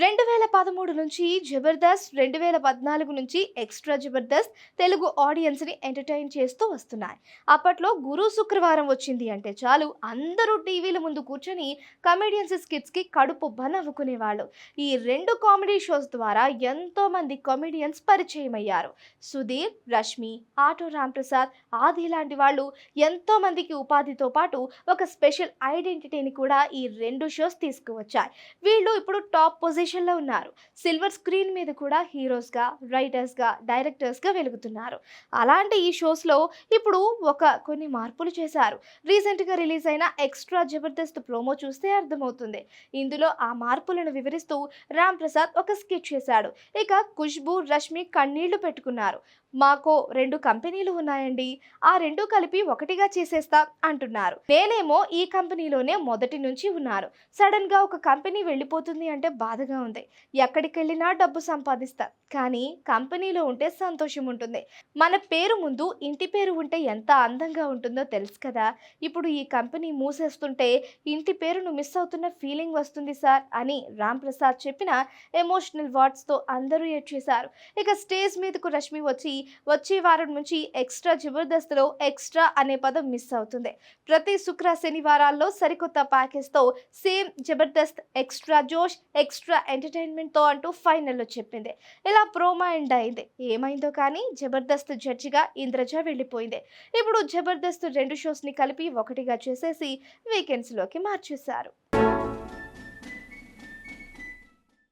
రెండు వేల పదమూడు నుంచి జబర్దస్త్ రెండు వేల పద్నాలుగు నుంచి ఎక్స్ట్రా జబర్దస్త్ తెలుగు ఆడియన్స్ని ఎంటర్టైన్ చేస్తూ వస్తున్నాయి. అప్పట్లో గురు శుక్రవారం వచ్చింది అంటే చాలు అందరూ టీవీల ముందు కూర్చొని కమెడియన్స్ స్కిట్స్కి కడుపు నవ్వుకునేవాళ్ళు ఈ రెండు కామెడీ షోస్ ద్వారా ఎంతోమంది కామెడియన్స్ పరిచయం అయ్యారు. సుధీర్ రష్మి ఆటో రాంప్రసాద్ ఆది లాంటి వాళ్ళు ఎంతోమందికి ఉపాధితో పాటు ఒక స్పెషల్ ఐడెంటిటీని కూడా ఈ రెండు షోస్ తీసుకువచ్చాయి. వీళ్ళు ఇప్పుడు టాప్ పొజిషన్లో ఉన్నారు. సిల్వర్ స్క్రీన్ మీద కూడా హీరోస్గా రైటర్స్గా డైరెక్టర్స్గా వెలుగుతున్నారు. అలాంటి ఈ షోస్లో ఇప్పుడు ఒక కొన్ని మార్పులు చేశారు. రీసెంట్గా రిలీజ్ అయిన ఎక్స్ట్రా జబర్దస్త్ ప్రోమో చూస్తే అర్థమవుతుంది. ఇందులో ఆ మార్పులను వివరిస్తూ రామ్ ప్రసాద్ ఒక స్కెచ్ చేశాడు ఇక ఖుష్బు రష్మి కన్నీళ్ళు పెట్టుకున్నారు. మాకో రెండు కంపెనీలు ఉన్నాయండి. ఆ రెండు కలిపి ఒకటిగా చేసేస్తా అంటున్నారు. నేనేమో ఈ కంపెనీలోనే మొదటి నుంచి ఉన్నాను సడన్గా ఒక కంపెనీ వెళ్ళిపోతుంది అంటే బాధగా ఉంది. ఎక్కడికి వెళ్ళినా డబ్బు సంపాదిస్తా. కానీ కంపెనీలో ఉంటే సంతోషం ఉంటుంది. మన పేరు ముందు ఇంటి పేరు ఉంటే ఎంత అందంగా ఉంటుందో తెలుసు కదా. ఇప్పుడు ఈ కంపెనీ మూసేస్తుంటే ఇంటి పేరును మిస్ అవుతున్న ఫీలింగ్ వస్తుంది సార్ అని రామ్ ప్రసాద్ చెప్పిన ఎమోషనల్ వర్డ్స్తో అందరూ ఏడ్చేశారు. ఇక స్టేజ్ మీదకు రష్మి వచ్చి వచ్చే వారం నుంచి ఎక్స్ట్రా జబర్దస్త్లో ఎక్స్ట్రా అనే పదం మిస్ అవుతుంది. ప్రతి శుక్ర శనివారాల్లో సరికొత్త ప్యాకేజ్తో సేమ్ జబర్దస్త్ ఎక్స్ట్రా జోష్ ఎక్స్ట్రా ఎంటర్టైన్మెంట్తో అంటూ ఫైనల్లో చెప్పింది. ఇలా ప్రోమైండ్ అయింది. ఏమైందో కానీ జబర్దస్త్ జడ్జిగా ఇంద్రజ వెళ్ళిపోయింది. ఇప్పుడు జబర్దస్త్ రెండు షోస్ని కలిపి ఒకటిగా చేసేసి వీకెండ్స్లోకి మార్చేశారు.